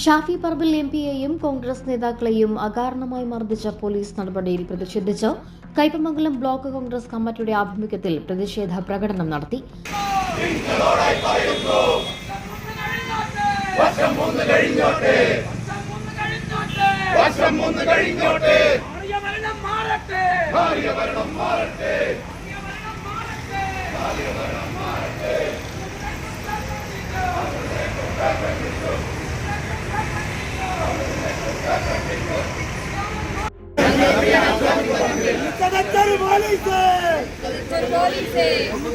Shafi Parambil M പിയെയും കോൺഗ്രസ് നേതാക്കളെയും അകാരണമായി മർദ്ദിച്ച പോലീസ് നടപടിയിൽ പ്രതിഷേധിച്ച് കൈപ്പമംഗലം ബ്ലോക്ക് കോൺഗ്രസ് കമ്മിറ്റിയുടെ ആഭിമുഖ്യത്തിൽ പ്രതിഷേധ പ്രകടനം നടത്തി. போலீஸே!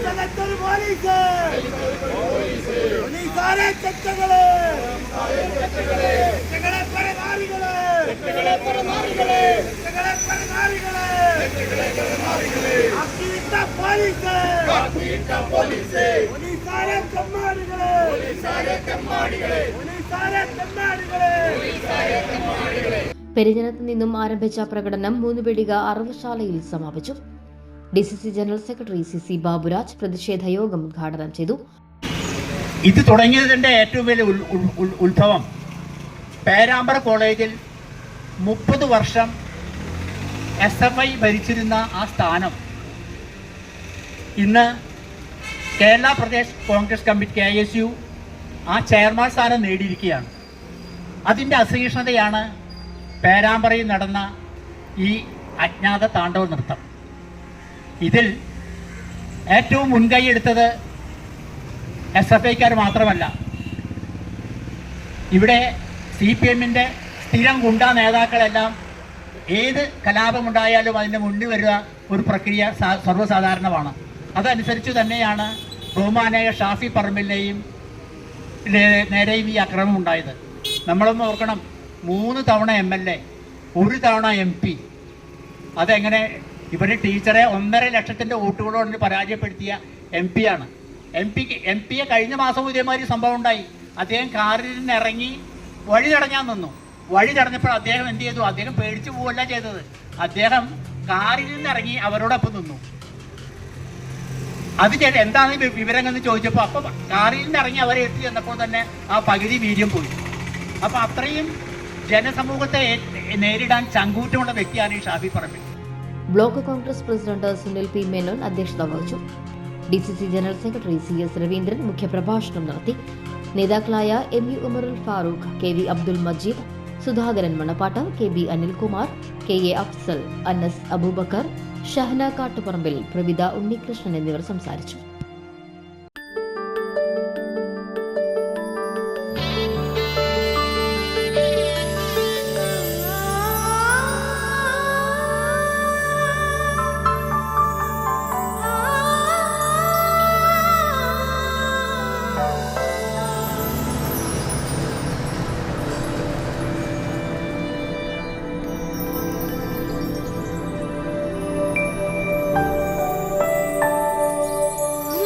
கலெக்டர் போலீஸே! போலீசாரே கெட்டகளே கெட்டகளே பரமாரிகளே கெட்டகளே பரமாரிகளே கெட்டகளே பரமாரிகளே கெட்டகளே பரமாரிகளே அக்கிட்ட போலீஸே! அக்கிட்ட போலீஸே! போலீசாரே கம்மாடிகளே! போலீசாரே கம்மாடிகளே! போலீசாரே கம்மாடிகளே! போலீசாரே പെരിഞ്ഞനത്ത് നിന്നും ആരംഭിച്ച പ്രകടനം മൂന്നുപീടിക അറവുശാലയിൽ സമാപിച്ചു. D C C general secretary C C Baburaj പ്രതിഷേധ യോഗം ഉദ്ഘാടനം ചെയ്തു. ഇത് തുടങ്ങിയതിന്റെ ഏറ്റവും വലിയ ഉത്ഭവം പേരാമ്പ്ര കോളേജിൽ മുപ്പത് വർഷം എസ് എഫ് ഐ ഭരിച്ചിരുന്ന ആ സ്ഥാനം ഇന്ന് Kerala Pradesh Congress committee K S U ആ ചെയർമാൻ സ്ഥാനം നേടിയിരിക്കുകയാണ്. അതിന്റെ അസഹിഷ്ണുതയാണ് പേരാമ്പ്രയിൽ നടന്ന ഈ അജ്ഞാത താണ്ഡവ നൃത്തം. ഇതിൽ ഏറ്റവും മുൻകൈ എടുത്തത് എസ് എഫ് ഐക്കാർ മാത്രമല്ല. ഇവിടെ സി പി എമ്മിന്റെ സ്ഥിരം ഗുണ്ട നേതാക്കളെല്ലാം ഏത് കലാപമുണ്ടായാലും അതിന്റെ മുന്നിൽ വരിക ഒരു പ്രക്രിയ സർവസാധാരണമാണ്. അതനുസരിച്ച് തന്നെയാണ് ബഹുമാനായ ഷാഫി പറമ്പിലിനെയും നേരെയും ഈ അക്രമം ഉണ്ടായത് നമ്മളൊന്ന് ഓർക്കണം മൂന്ന് തവണ എം എൽ എ ഒരു തവണ എം പി അതെങ്ങനെ? ഇവർ ടീച്ചറെ ഒന്നര ലക്ഷത്തിന്റെ വോട്ടുകളോട് പരാജയപ്പെടുത്തിയ എം പി ആണ്. എം പിക്ക് എം പിയെ കഴിഞ്ഞ മാസം ഇതേമാതിരി സംഭവം ഉണ്ടായി. അദ്ദേഹം കാറിൽ നിന്ന് ഇറങ്ങി വഴി തടഞ്ഞാൽ നിന്നു. വഴി തടഞ്ഞപ്പോൾ അദ്ദേഹം എന്ത് ചെയ്തു? അദ്ദേഹം പേടിച്ചു പോവല്ല ചെയ്തത്. അദ്ദേഹം കാറിൽ നിന്ന് ഇറങ്ങി അവരോടൊപ്പം നിന്നു. അത് ചെയ്ത് എന്താണ് വിവരങ്ങൾ എന്ന് ചോദിച്ചപ്പോൾ അപ്പൊ കാറിൽ നിന്ന് ഇറങ്ങി അവരെ എത്തി ചെന്നപ്പോൾ തന്നെ ആ പകുതി വീര്യം പോയി. അപ്പൊ അത്രയും ജനസമൂഹത്തെ നേരിടാൻ ചങ്കൂറ്റമുള്ള വ്യക്തിയാണ് ഈ Shafi Parambil. Block Congress president Sunil P Menon അധ്യക്ഷത വഹിച്ചു. D C C general secretary C S Raveendran മുഖ്യപ്രഭാഷണം നടത്തി. നേതാക്കളായ M U Umarul Farooq K V Abdul Majeed Sudhakaran Manappattu K B Anilkumar K A Afsal Anas Abubakar Shahana Kattuparambil Pravitha Unnikrishnan എന്നിവർ സംസാരിച്ചു.